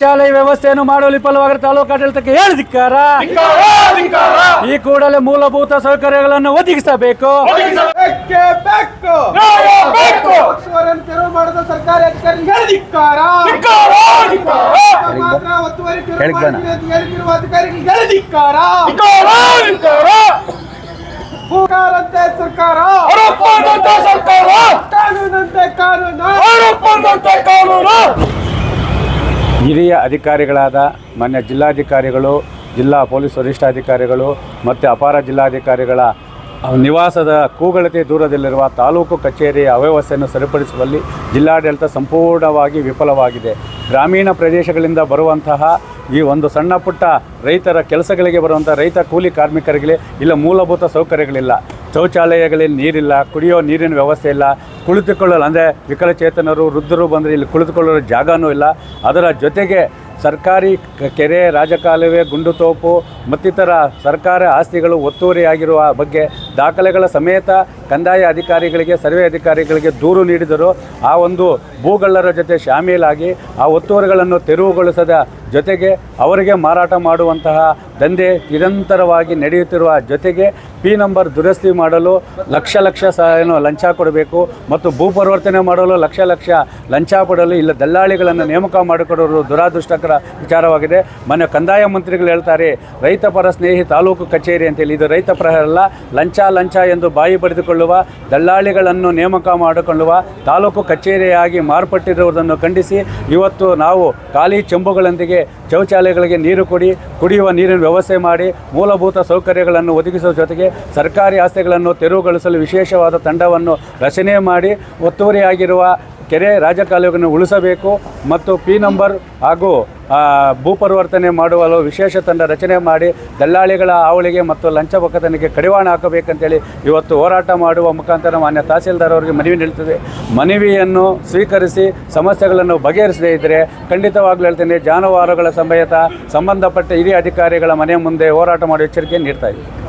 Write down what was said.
ಶಾಲೆಯ ವ್ಯವಸ್ಥೆಯನ್ನು ಮಾಡಲು ವಿಫಲವಾಗಿರುವ ತಾಲೂಕು ಆಡಳಿತಕ್ಕೆ ಹೇಳಿದಿಕ್ಕಾರ ಈ ಕೂಡಲೇ ಮೂಲಭೂತ ಸೌಕರ್ಯಗಳನ್ನು ಒದಗಿಸಬೇಕು. ಸರ್ಕಾರಿ ಕಾನೂನಂತೆ ಕಾನೂನು. ಹಿರಿಯ ಅಧಿಕಾರಿಗಳಾದ ಮಾನ್ಯ ಜಿಲ್ಲಾಧಿಕಾರಿಗಳು, ಜಿಲ್ಲಾ ಪೊಲೀಸ್ ವರಿಷ್ಠಾಧಿಕಾರಿಗಳು ಮತ್ತು ಅಪಾರ ಜಿಲ್ಲಾಧಿಕಾರಿಗಳ ನಿವಾಸದ ಕೂಗಳತೆ ದೂರದಲ್ಲಿರುವ ತಾಲೂಕು ಕಚೇರಿಯ ಅವ್ಯವಸ್ಥೆಯನ್ನು ಸರಿಪಡಿಸುವಲ್ಲಿ ಜಿಲ್ಲಾಡಳಿತ ಸಂಪೂರ್ಣವಾಗಿ ವಿಫಲವಾಗಿದೆ. ಗ್ರಾಮೀಣ ಪ್ರದೇಶಗಳಿಂದ ಬರುವಂತಹ ಈ ಒಂದು ಸಣ್ಣ ಪುಟ್ಟ ರೈತರ ಕೆಲಸಗಳಿಗೆ ಬರುವಂಥ ರೈತ ಕೂಲಿ ಕಾರ್ಮಿಕರಿಗೆ ಇಲ್ಲ ಮೂಲಭೂತ ಸೌಕರ್ಯಗಳಿಲ್ಲ. ಶೌಚಾಲಯಗಳಲ್ಲಿ ನೀರಿಲ್ಲ, ಕುಡಿಯೋ ನೀರಿನ ವ್ಯವಸ್ಥೆ ಇಲ್ಲ, ಕುಳಿತುಕೊಳ್ಳಲು ಅಂದರೆ ವಿಕಲಚೇತನರು, ವೃದ್ಧರು ಬಂದರೆ ಇಲ್ಲಿ ಕುಳಿತುಕೊಳ್ಳಲು ಜಾಗವೂ ಇಲ್ಲ. ಅದರ ಜೊತೆಗೆ ಸರ್ಕಾರಿ ಕೆರೆ, ರಾಜಕಾಲುವೆ ಗುಂಡುತೋಪು ಮತ್ತಿತರ ಸರ್ಕಾರ ಆಸ್ತಿಗಳು ಒತ್ತುವರಿಯಾಗಿರುವ ಬಗ್ಗೆ ದಾಖಲೆಗಳ ಸಮೇತ ಕಂದಾಯ ಅಧಿಕಾರಿಗಳಿಗೆ, ಸರ್ವೆ ಅಧಿಕಾರಿಗಳಿಗೆ ದೂರು ನೀಡಿದರು ಆ ಒಂದು ಭೂಗಳ್ಳರ ಜೊತೆ ಶಾಮೀಲಾಗಿ, ಆ ಒತ್ತುವರಿಗಳನ್ನು ತೆರವುಗೊಳಿಸದ ಜೊತೆಗೆ ಅವರಿಗೆ ಮಾರಾಟ ಮಾಡುವಂತಹ ದಂಧೆ ನಿರಂತರವಾಗಿ ನಡೆಯುತ್ತಿರುವ ಜೊತೆಗೆ ಪಿ ನಂಬರ್ ದುರಸ್ತಿ ಮಾಡಲು ಲಕ್ಷ ಲಕ್ಷ ಸ ಏನು ಲಂಚ ಕೊಡಬೇಕು ಮತ್ತು ಭೂ ಪರಿವರ್ತನೆ ಮಾಡಲು ಲಕ್ಷ ಲಕ್ಷ ಲಂಚ ಕೊಡಲು ಇಲ್ಲ ದಲ್ಲಾಳಿಗಳನ್ನು ನೇಮಕ ಮಾಡಿಕೊಡೋರು ದುರಾದೃಷ್ಟಕರ ವಿಚಾರವಾಗಿದೆ. ಮೊನ್ನೆ ಕಂದಾಯ ಮಂತ್ರಿಗಳು ಹೇಳ್ತಾರೆ, ರೈತ ಪರ ಸ್ನೇಹಿ ತಾಲೂಕು ಕಚೇರಿ ಅಂತೇಳಿ. ಇದು ರೈತ ಪ್ರಹರಲ್ಲ ಲಂಚ ಲಂಚ ಎಂದು ಬಾಯಿ ಪಡೆದುಕೊಳ್ಳುವ ದಲ್ಲಾಳಿಗಳನ್ನು ನೇಮಕ ಮಾಡಿಕೊಳ್ಳುವ, ತಾಲೂಕು ಕಚೇರಿಯಾಗಿ ಮಾರ್ಪಟ್ಟಿರುವುದನ್ನು ಖಂಡಿಸಿ, ಇವತ್ತು ನಾವು ಖಾಲಿ ಚೆಂಬುಗಳೊಂದಿಗೆ ಶೌಚಾಲಯಗಳಿಗೆ ನೀರು ಕೊಡಿ, ಕುಡಿಯುವ ನೀರಿನ ವ್ಯವಸ್ಥೆ ಮಾಡಿ, ಮೂಲಭೂತ ಸೌಕರ್ಯಗಳನ್ನು ಒದಗಿಸುವ ಜೊತೆಗೆ ಸರ್ಕಾರಿ ಆಸ್ತಿಗಳನ್ನು ತೆರವುಗೊಳಿಸಲು ವಿಶೇಷವಾದ ತಂಡವನ್ನು ರಚನೆ ಮಾಡಿ, ಒತ್ತುವರಿಯಾಗಿರುವ ಕೆರೆ ರಾಜಕಾಲುವೆಗಳನ್ನು ಉಳಿಸಬೇಕು ಮತ್ತು ಪಿ ನಂಬರ್ ಹಾಗೂ ಭೂಪರಿವರ್ತನೆ ಮಾಡುವಲು ವಿಶೇಷ ತಂಡ ರಚನೆ ಮಾಡಿ ದಲ್ಲಾಳಿಗಳ ಹಾವಳಿಗೆ ಮತ್ತು ಲಂಚ ಒಕ್ಕತನಕ್ಕೆ ಕಡಿವಾಣ ಹಾಕಬೇಕಂತೇಳಿ ಇವತ್ತು ಹೋರಾಟ ಮಾಡುವ ಮುಖಾಂತರ ಮಾನ್ಯ ತಹಸೀಲ್ದಾರ್ ಅವರಿಗೆ ಮನವಿ ನೀಡುತ್ತದೆ ಮನವಿಯನ್ನು ಸ್ವೀಕರಿಸಿ ಸಮಸ್ಯೆಗಳನ್ನು ಬಗೆಹರಿಸದೇ ಇದ್ದರೆ ಖಂಡಿತವಾಗ್ಲೂ ಹೇಳ್ತೇನೆ, ಜಾನುವಾರುಗಳ ಸಮೇತ ಸಂಬಂಧಪಟ್ಟ ಹಿರಿಯ ಅಧಿಕಾರಿಗಳ ಮನೆ ಮುಂದೆ ಹೋರಾಟ ಮಾಡುವ ಎಚ್ಚರಿಕೆ ನೀಡ್ತಾ ಇದ್ದೀವಿ